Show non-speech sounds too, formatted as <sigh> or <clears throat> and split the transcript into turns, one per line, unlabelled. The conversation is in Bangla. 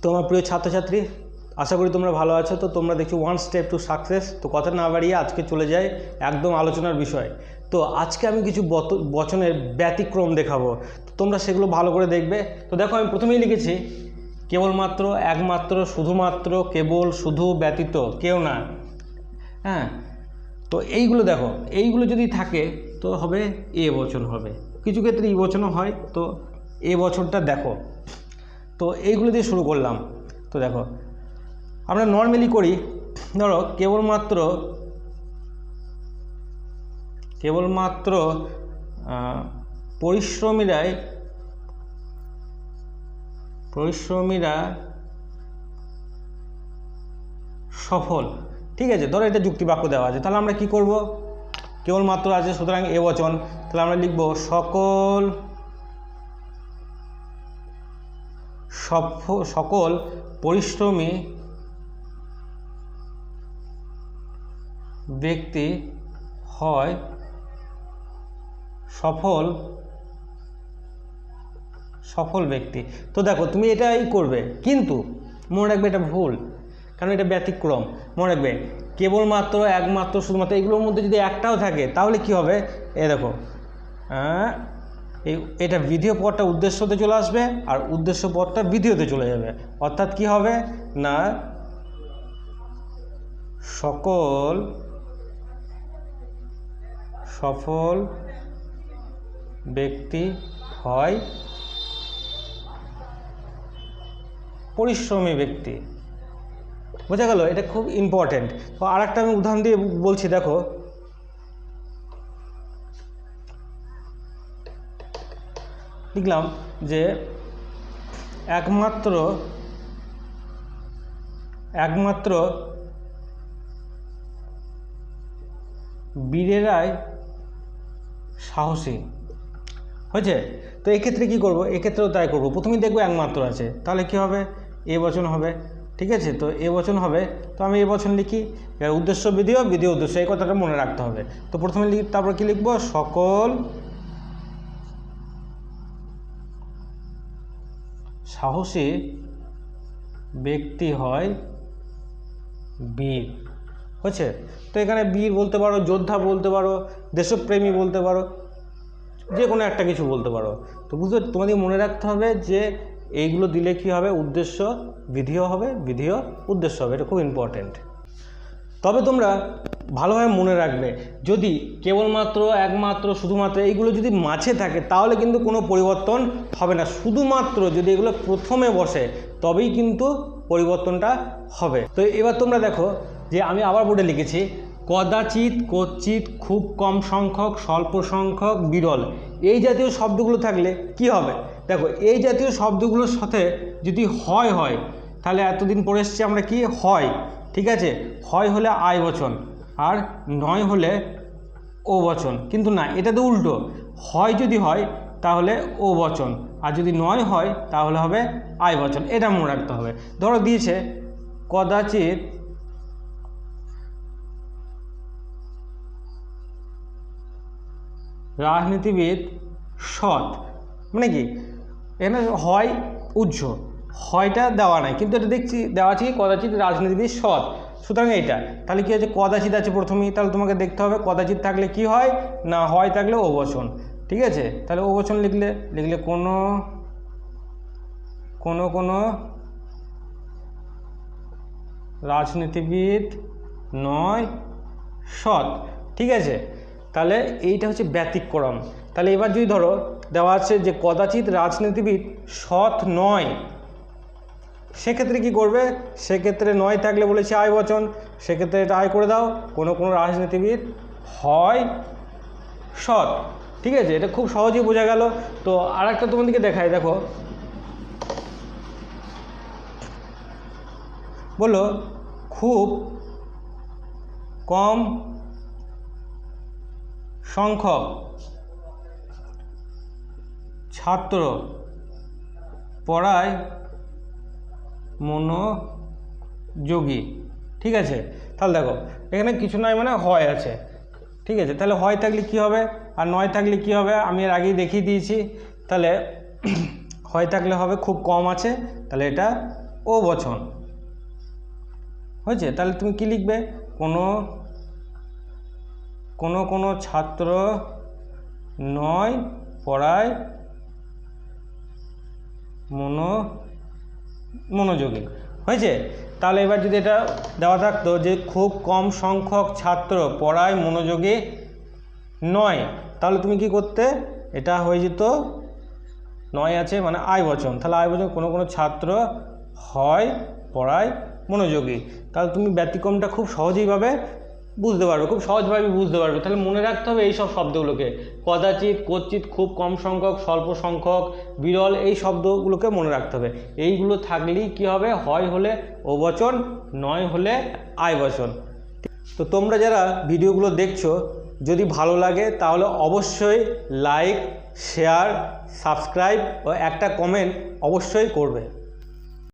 তো আমার প্রিয় ছাত্রছাত্রী, আশা করি তোমরা ভালো আছো। তো তোমরা দেখছ ওয়ান স্টেপ টু সাকসেস তো কথা না বাড়িয়ে আজকে চলে যাই একদম আলোচনার বিষয়। তো আজকে আমি কিছু বচনের ব্যতিক্রম দেখাবো। তো তোমরা সেগুলো ভালো করে দেখবে। তো দেখো আমি প্রথমেই লিখেছি, কেবলমাত্র, একমাত্র, শুধুমাত্র, কেবল, শুধু, ব্যতীত, কেউ না। হ্যাঁ? তো এইগুলো দেখো, এইগুলো যদি থাকে, তো হবে এ বচন হবে। কিছু ক্ষেত্রে ই বচনও হয়। তো এ বছরটা দেখো। তো এইগুলো দিয়ে শুরু করলাম। তো দেখো, আমরা নর্মালি করি, ধরো কেবলমাত্র কেবলমাত্র পরিশ্রমীরাই, পরিশ্রমীরা সফল। ঠিক আছে, ধরো এটা যুক্তি বাক্য দেওয়া আছে। তাহলে আমরা কি করব? কেবলমাত্র আছে, সুতরাং এ বচন। তাহলে আমরা লিখব, সকল সকল পরিশ্রমী ব্যক্তি হয় সফল সফল ব্যক্তি। তো দেখো, তুমি এটাই করবে, কিন্তু মনে রাখবে এটা ভুল, কারণ এটা ব্যতিক্রম। মনে রাখবে, কেবলমাত্র, একমাত্র, শুধুমাত্র এগুলোর মধ্যে যদি একটাও থাকে, তাহলে কি হবে? এ দেখো এই, এটা বিধিও পদটা উদ্দেশ্যতে চলে আসবে আর উদ্দেশ্য পদটা বিধিওতে চলে যাবে। অর্থাৎ কি হবে? না, সকল সফল ব্যক্তি হয় পরিশ্রমী ব্যক্তি। বোঝা গেল? এটা খুব ইম্পর্ট্যান্ট তো আর একটা আমি উদাহরণ দিয়ে বলছি, দেখো লিখলাম যে একমাত্র একমাত্র বীরেরাই সাহসী। হয়েছে? তো এক্ষেত্রে কি করব? এক্ষেত্রেও তাই করব। প্রথমেই দেখব একমাত্র আছে। তাহলে কি হবে? এ বচন হবে। ঠিক আছে? তো এ বচন হবে। তো আমি এ বচন লিখি। উদ্দেশ্য বিধিও বিধি উদ্দেশ্য। এই কথাটা মনে রাখতে হবে। তো প্রথমে লিখি, তারপর কি লিখব? সকল সাহসী ব্যক্তি হয় বীর। হয়েছে? তো এখানে বীর বলতে পারো, যোদ্ধা বলতে পারো, দেশপ্রেমী বলতে পারো, যে কোনো একটা কিছু বলতে পারো। তো বুঝতে তোমাদের মনে রাখতে হবে যে এইগুলো দিলে কি হবে? উদ্দেশ্য, বিধিও হবে, বিধিও উদ্দেশ্য হবে। এটা খুব ইম্পর্ট্যান্ট তবে তোমরা ভালোভাবে মনে রাখবে, যদি কেবলমাত্র, একমাত্র, শুধুমাত্র এইগুলো যদি মাঝে থাকে, তাহলে কিন্তু কোনো পরিবর্তন হবে না। শুধুমাত্র যদি এগুলো প্রথমে বসে, তবেই কিন্তু পরিবর্তনটা হবে। তো এবার তোমরা দেখো যে আমি আবার বোর্ডে লিখেছি, কদাচিৎ কচিত খুব কম সংখ্যক, স্বল্প সংখ্যক, বিরল। এই জাতীয় শব্দগুলো থাকলে কি হবে? দেখো, এই জাতীয় শব্দগুলোর সাথে যদি হয় হয়, তাহলে এতদিন পড়ে এসছি আমরা কি? হয়। ঠিক আছে? হয় হলে আয় বচন আর নয় হলে ও বচন। কিন্তু না, এটা তো উল্টো। হয় যদি হয়, তাহলে ও বচন। আর যদি নয় হয়, তাহলে হবে আয় বচন। এটা মনে রাখতে হবে। ধরো দিয়েছে, কদাচিৎ রাজনীতিবিদ সৎ। মানে কি? এখানে হয় উজ্জ্ব হয়টা দেওয়া নাই। কিন্তু এটা দেখছি, দেওয়া আছে কদাচিৎ রাজনীতিবিদ সৎ। সুতরাং এইটা। তাহলে কি হচ্ছে কদাচিৎ আছে প্রথমেই, তাহলে তোমাকে দেখতে হবে কদাচিৎ থাকলে কি হয়, না হয় থাকলে অবচন। ঠিক আছে? তাহলে অবচন লিখলে লিখলে কোনো কোনো কোনো রাজনীতিবিদ নয়, সৎ। ঠিক আছে? তাহলে এইটা হচ্ছে ব্যতিক্রম। তাহলে এবার যদি ধরো, দেওয়া আছে যে কদাচিৎ রাজনীতিবিদ সৎ নয় সেক্ষেত্রে কি করবে? সেক্ষেত্রে নয় থাকলে বলেছে আয় বচন। সেক্ষেত্রে এটা আয় করে দাও। কোনো কোনো রাজনীতিবিদ হয় সৎ। ঠিক আছে? এটা খুব সহজেই বোঝা গেল। তো আর একটা তোমাদেরকে দেখাই, দেখো। বলল, খুব কম সংখ্যক ছাত্র পড়ায় মনোযোগী। ঠিক আছে? তাহলে দেখো, এখানে কিছু নয় মানে হয় আছে। ঠিক আছে? তাহলে হয় থাকলে কি হবে? আর নয় থাকলে কি হবে? আমি এর আগেই দেখিয়ে দিয়েছি। তাহলে <clears throat> হয় থাকলে হবে খুব কম আছে। তাহলে এটা ও বচন। হয়েছে? তাহলে তুমি কি লিখবে? কোনো কোনো কোনো ছাত্র নয় পড়ায় মনো মনোযোগী। হয়েছে? তাহলে এবার যদি এটা দেওয়া থাকতো যে খুব কম সংখ্যক ছাত্র পড়ায় মনোযোগী নয়, তাহলে তুমি কি করতে? এটা হয়ে যেত নয় আছে মানে আয় বচন। তাহলে আয় বচন কোনো কোনো ছাত্র হয়, পড়ায় মনোযোগী। তাহলে তুমি ব্যতিক্রমটা খুব সহজেই পাবে। বুঝতে পারবে, খুব সহজভাবে বুঝতে পারবে। তাহলে মনে রাখতে হবে এই সব শব্দগুলোকে। কদাচিৎ কচিত খুব কম সংখ্যক, স্বল্প সংখ্যক, বিরল এই শব্দগুলোকে মনে রাখতে হবে। এইগুলো থাকলেই কি হবে? হয় হলে ও বচন নয় হলে আয় বচন তো তোমরা যারা ভিডিওগুলো দেখছ, যদি ভালো লাগে তাহলে অবশ্যই লাইক, শেয়ার, সাবস্ক্রাইব ও একটা কমেন্ট অবশ্যই করবে।